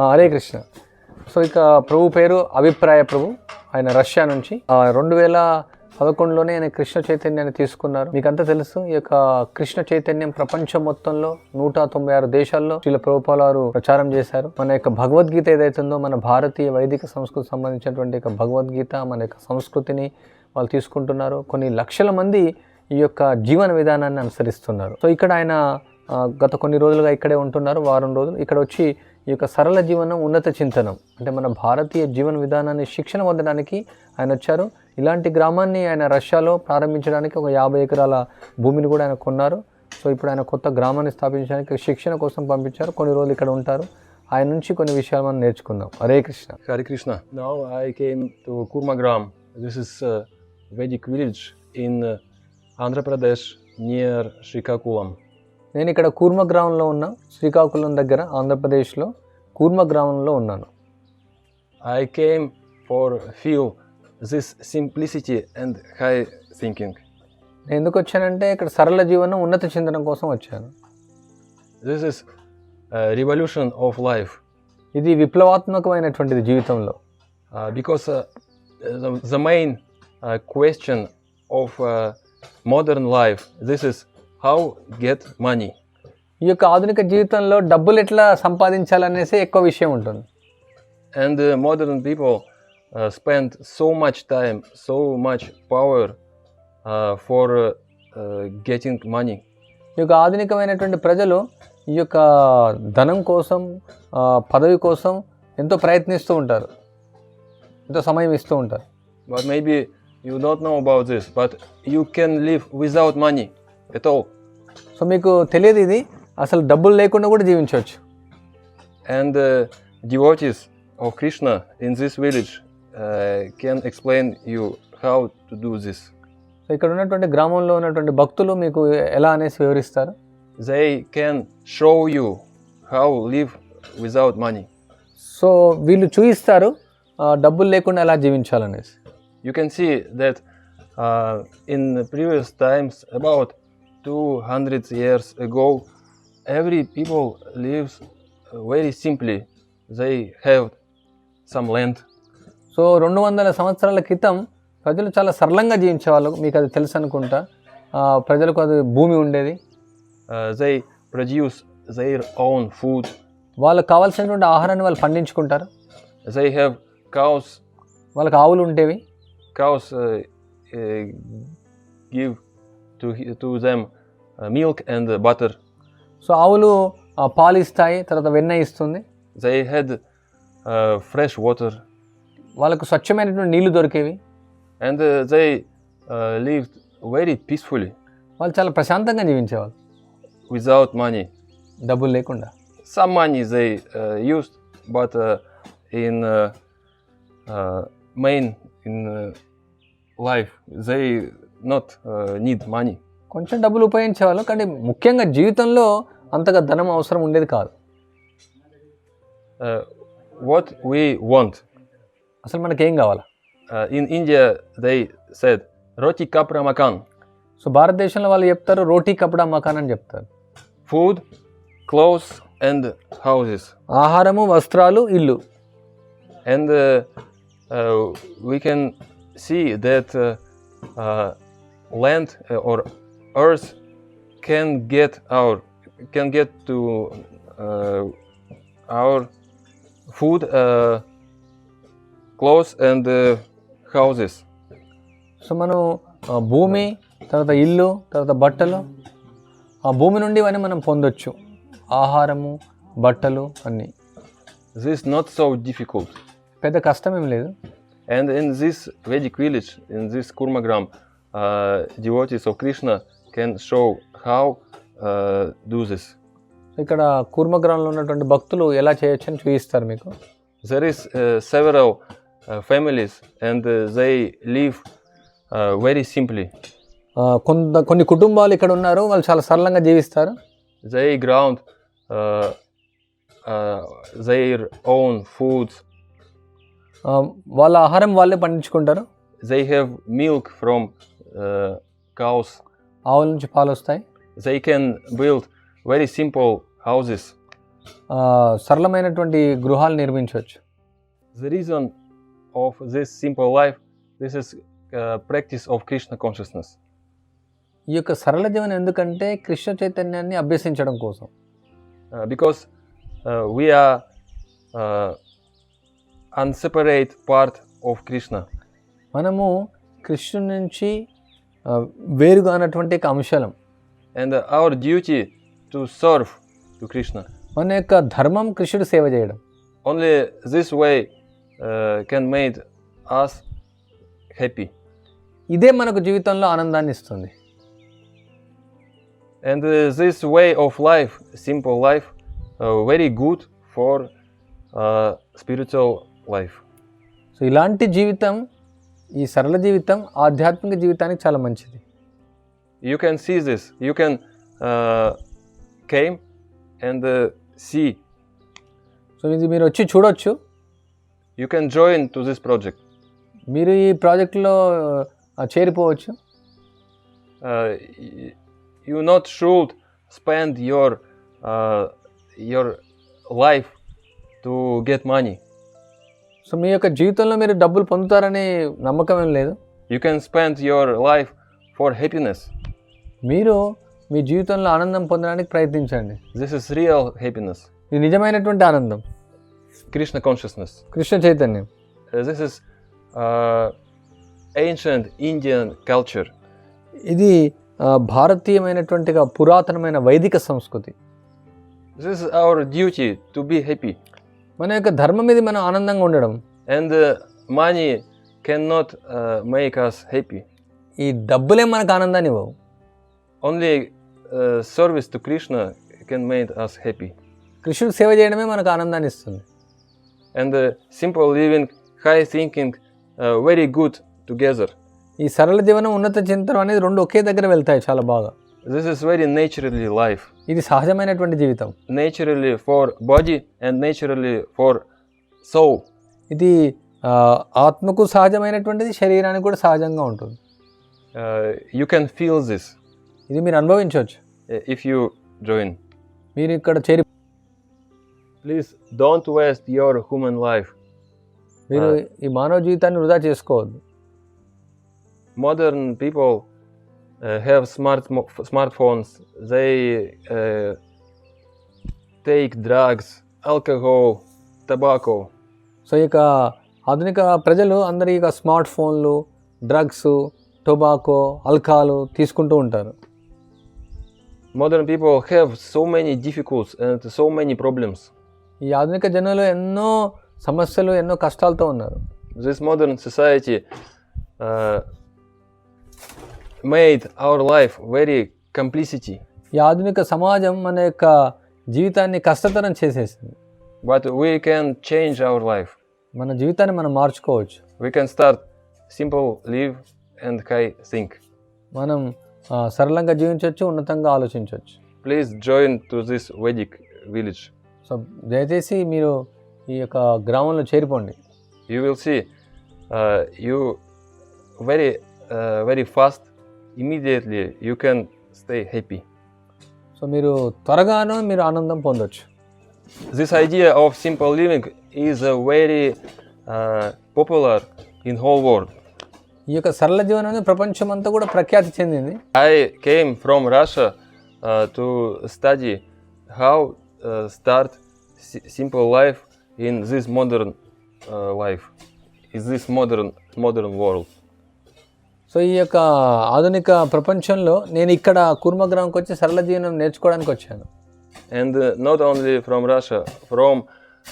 Hare Krishna. So ఇక ప్రభు పేరు అభిప్రాయ ప్రభు. ఆయన రష్యా నుంచి. రెండు వేల పదకొండులోనే ఆయన కృష్ణ చైతన్యాన్ని తీసుకున్నారు. మీకంతా తెలుసు ఈ యొక్క కృష్ణ చైతన్యం ప్రపంచం మొత్తంలో నూట తొంభై ఆరు దేశాల్లో శ్రీల ప్రభుపాలారు ప్రచారం చేశారు. మన యొక్క భగవద్గీత ఏదైతుందో మన భారతీయ వైదిక సంస్కృతి సంబంధించినటువంటి యొక్క భగవద్గీత మన యొక్క సంస్కృతిని వాళ్ళు తీసుకుంటున్నారు. కొన్ని లక్షల మంది ఈ యొక్క జీవన విధానాన్ని అనుసరిస్తున్నారు. సో ఇక్కడ ఆయన గత కొన్ని రోజులుగా ఇక్కడే ఉంటున్నారు. వారం రోజులు. ఇక్కడ వచ్చి ఈ యొక్క సరళ జీవనం ఉన్నత చింతనం. అంటే మన భారతీయ జీవన విధానాన్ని శిక్షణ పొందడానికి ఆయన వచ్చారు. ఇలాంటి గ్రామాన్ని ఆయన రష్యాలో ప్రారంభించడానికి ఒక యాభై ఎకరాల భూమిని కూడా ఆయన కొన్నారు. సో ఇప్పుడు ఆయన కొత్త గ్రామాన్ని స్థాపించడానికి శిక్షణ కోసం పంపించారు. కొన్ని రోజులు ఇక్కడ ఉంటారు. ఆయన నుంచి కొన్ని విషయాలు మనం నేర్చుకుందాం. Hare Krishna. came to Kurmagram. This is a Vedic village in uh, Andhra Pradesh near Srikakulam. నేను ఇక్కడ కూర్మ గ్రామంలో ఉన్న శ్రీకాకుళం దగ్గర ఆంధ్రప్రదేశ్లో కూర్మ గ్రామంలో ఉన్నాను. I came for few this simplicity and high thinking నేను ఎందుకు వచ్చానంటే ఇక్కడ సరళ జీవనం ఉన్నత చిందనం కోసం వచ్చాను. This is revolution of life ఇది విప్లవాత్మకమైనటువంటిది జీవితంలో. Because the main question of modern life this is how get money ఈ యొక్క ఆధునిక జీవితంలో డబ్బులు ఎట్లా సంపాదించాలనేసి ఎక్కువ విషయం ఉంటుంది. And modern people spend so much time so much power for getting money ఈ యొక్క ఆధునికమైనటువంటి ప్రజలు ఈ యొక్క ధనం కోసం పదవి కోసం ఎంతో ప్రయత్నిస్తూ ఉంటారు. ఎంతో సమయం ఇస్తూ ఉంటారు. But maybe you don't know about this but you can live without money ఎతో so మీకు తెలియదు ఇది. అసలు డబ్బులు లేకుండా కూడా జీవించవచ్చు. And the is oh Krishna in this village can explain you how to do this ఇక్కడ ఉన్నటువంటి గ్రామంలో ఉన్నటువంటి భక్తులు మీకు ఎలా అనేసి వివరిస్తారు? జై can show you how live without money so వీళ్ళు చూపిస్తారు డబ్బులు లేకుండా ఎలా జీవించాలనేసి. You can see that in previous times about 200 years ago every people lives uh, very simply they have some land so రెండు వందల సంవత్సరాల క్రితం ప్రజలు చాలా సరళంగా జీవించేవాళ్ళు మీకు అది తెలుసు అనుకుంటా ప్రజలకు అది భూమి ఉండేది uh, they produce their own food వాళ్ళకి కావాల్సినటువంటి ఆహారాన్ని వాళ్ళు పండించుకుంటారు they have cows వాళ్ళకి ఆవులు ఉండేవి cows uh, uh, give to, he- to them uh, milk and uh, butter so ఆవులు ఆ, పాలు ఇస్తాయి తర్వాత వెన్న ఇస్తుంది they had uh, fresh water వాళ్ళకు స్వచ్ఛమైనటువంటి నీళ్లు దొరికేవి and uh, they uh, lived very peacefully వాళ్ళు చాలా ప్రశాంతంగా జీవించేవాళ్ళు without money. డబ్బులు లేకుండా Some money they uh, used, but uh, in uh, uh, main in uh, life they not need money కొంచెం డబ్బులు ఉపయోగించేవాళ్ళు కానీ ముఖ్యంగా జీవితంలో అంతగా ధనం అవసరం ఉండేది కాదు. వాట్ వీ వాంట్ అసలు మనకేం కావాలా? In India they said roti kapda makaan so భారతదేశంలో వాళ్ళు చెప్తారు రోటీ కపడా మకాన్ అని చెప్తారు. ఫుడ్ క్లోత్స్ అండ్ హౌజెస్ ఆహారము వస్త్రాలు ఇల్లు. And we can see that see that uh, uh, land uh, or earth can get our can get to uh, our food uh, clothes and uh, houses so మనం ఆ, భూమి తర్వాత ఇల్లు తర్వాత బట్టలు ఆ భూమి నుండి ఇవన్నీ మనం పొందొచ్చు ఆహారము బట్టలు అన్నీ this is not so difficult పెద్ద కష్టం ఏం లేదు and in this vedic village in this kurmagram uh, devotees of krishna can show how uh, do this ఇక్కడ కూర్మగ్రామంలో ఉన్నటువంటి భక్తులు ఎలా చేయొచ్చు అని చూపిస్తారు మీకు there is uh, several uh, families and uh, they live uh, very simply కొంత కొన్ని కుటుంబాలు ఇక్కడ ఉన్నారు వాళ్ళు చాలా సరళంగా జీవిస్తారు they ground uh, uh, their own foods ఆ, వాళ్ళ ఆహారం వాళ్ళే పండించుకుంటారు they have milk from uh, cows ఆవుల నుంచి పాలు వస్తాయి they can build very simple houses ఆ, సరళమైనటువంటి గృహాలు నిర్మించవచ్చు The reason of this simple life, this is uh, practice of Krishna consciousness. ఈ యొక్క సరళ జీవనం ఎందుకంటే కృష్ణ చైతన్యాన్ని అభ్యసించడం కోసం Uh, because uh, we are uh, unseparate part of Krishna. మనము కృష్ణుడి నుంచి ఆ, వేరుగా అన్నటువంటి ఒక అంశలం uh, our duty to serve to Krishna. మన యొక్క ధర్మం కృష్ణుడు సేవ చేయడం this way uh, can make us happy. ఇదే మనకు జీవితంలో ఆనందాన్ని ఇస్తుంది uh, way of life, simple life, uh, very good for uh, spiritual life. So ఇలాంటి జీవితం ఈ సరళ జీవితం ఆధ్యాత్మిక జీవితానికి చాలా మంచిది You can see this. You can uh, came and uh, see. So ఇది మీరు వచ్చి చూడొచ్చు You can join to this project. మీరు ఈ ప్రాజెక్టులో ఆ, చేరిపోవచ్చు Uh, y- you not should spend your uh, your life to get money. So మీ యొక్క జీవితంలో మీరు డబ్బులు పొందుతారని నమ్మకం ఏం లేదు? You can spend your life for happiness మీరు మీ జీవితంలో ఆనందం పొందడానికి ప్రయత్నించండి. దిస్ ఇస్ రియల్ హ్యాపీనెస్ ఇది నిజమైనటువంటి ఆనందం. కృష్ణ కాన్షియస్నెస్ కృష్ణ చైతన్యం. This is ancient Indian culture ఇది భారతీయమైనటువంటిగా పురాతనమైన వైదిక సంస్కృతి. This is our duty to be happy మన యొక్క ధర్మం మీద మనం ఆనందంగా ఉండడం. And money can not make us happy ఈ డబ్బులే మనకు ఆనందాన్ని ఇవ్వవు. Only service to Krishna can make us happy కృష్ణుడు సేవ చేయడమే మనకు ఆనందాన్ని ఇస్తుంది. And simple living high thinking very good together ఈ సరళ జీవనం ఉన్నత చింతనం అనేది రెండు ఒకే దగ్గర వెళ్తాయి చాలా బాగా. This is very naturally life. ఇది సహజమైనటువంటి జీవితం Naturally for body and naturally for soul. ఇది ఆ, ఆత్మకు సహజమైనటువంటిది శరీరానికి కూడా సహజంగా ఉంటుంది Uh, you can feel this ఇది మీరు అనుభవించవచ్చు uh, if you join. మీరు ఇక్కడ చేరి Please don't waste your human life. మీరు ఈ మానవ జీవితాన్ని వృధా చేసుకోవద్దు Modern people uh, have smart smartphones. They uh, take drugs, alcohol, tobacco. So ఇక ఆధునిక ప్రజలు అందరి ఇక స్మార్ట్ ఫోన్లు డ్రగ్స్ టొబాకో అల్కాలు తీసుకుంటూ ఉంటారు Modern people have so many difficulties and so many problems. ఈ ఆధునిక జనులు ఎన్నో సమస్యలు ఎన్నో కష్టాలతో ఉన్నారు This modern society uh, made our life very complicity ఈ ఆధునిక సమాజం మన యొక్క జీవితాన్ని కష్టతరం చేసేసింది. But we can change our life మన జీవితాన్ని మనం మార్చుకోవచ్చు. We can start simple live and high think మనం సరళంగా జీవించవచ్చు ఉన్నతంగా ఆలోచించవచ్చు please join to this Vedic village so దయచేసి మీరు ఈ యొక్క గ్రామంలో చేరిపోండి. You will see you very very fast immediately you can stay happy. సో మీరు త్వరగాను మీరు ఆనందం పొందొచ్చు This idea of simple living is uh, very uh, popular in whole world. ఈ యొక్క సరళ జీవనం అనేది ప్రపంచం అంతా కూడా ప్రఖ్యాతి చెందింది I came from Russia uh, to study how uh, start si- simple life in this modern uh, life, in so ఈ యొక్క ఆధునిక ప్రపంచంలో నేను ఇక్కడ కూర్మగ్రామంకి వచ్చి సరళ జీవనం నేర్చుకోవడానికి వచ్చాను only from Russia, from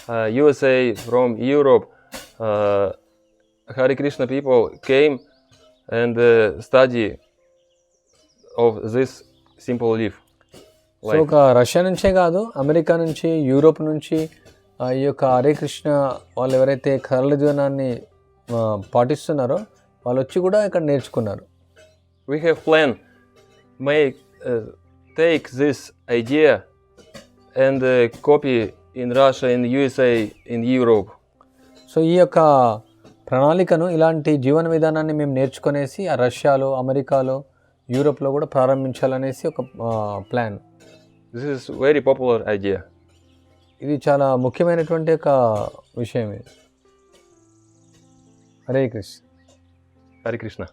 uh, USA, from Europe, uh, Hare Krishna people came and uh, study of this simple life. So ఒక రష్యా నుంచే కాదు అమెరికా నుంచి యూరోప్ నుంచి ఈ యొక్క హరే కృష్ణ వాళ్ళు ఎవరైతే సరళ జీవనాన్ని పాటిస్తున్నారో వాళ్ళు వచ్చి కూడా ఇక్కడ నేర్చుకున్నారు. Plan. Make uh, take this idea and uh, copy in Russia, in USA, in Europe. So ఈ యొక్క ప్రణాళికను ఇలాంటి జీవన విధానాన్ని మేము నేర్చుకునేసి ఆ రష్యాలో అమెరికాలో యూరోప్లో కూడా ప్రారంభించాలనేసి ఒక plan This is very popular idea. ఇది చాలా ముఖ్యమైనటువంటి ఒక విషయం ఇది. హరే కృష్ణ. हरे कृष्णा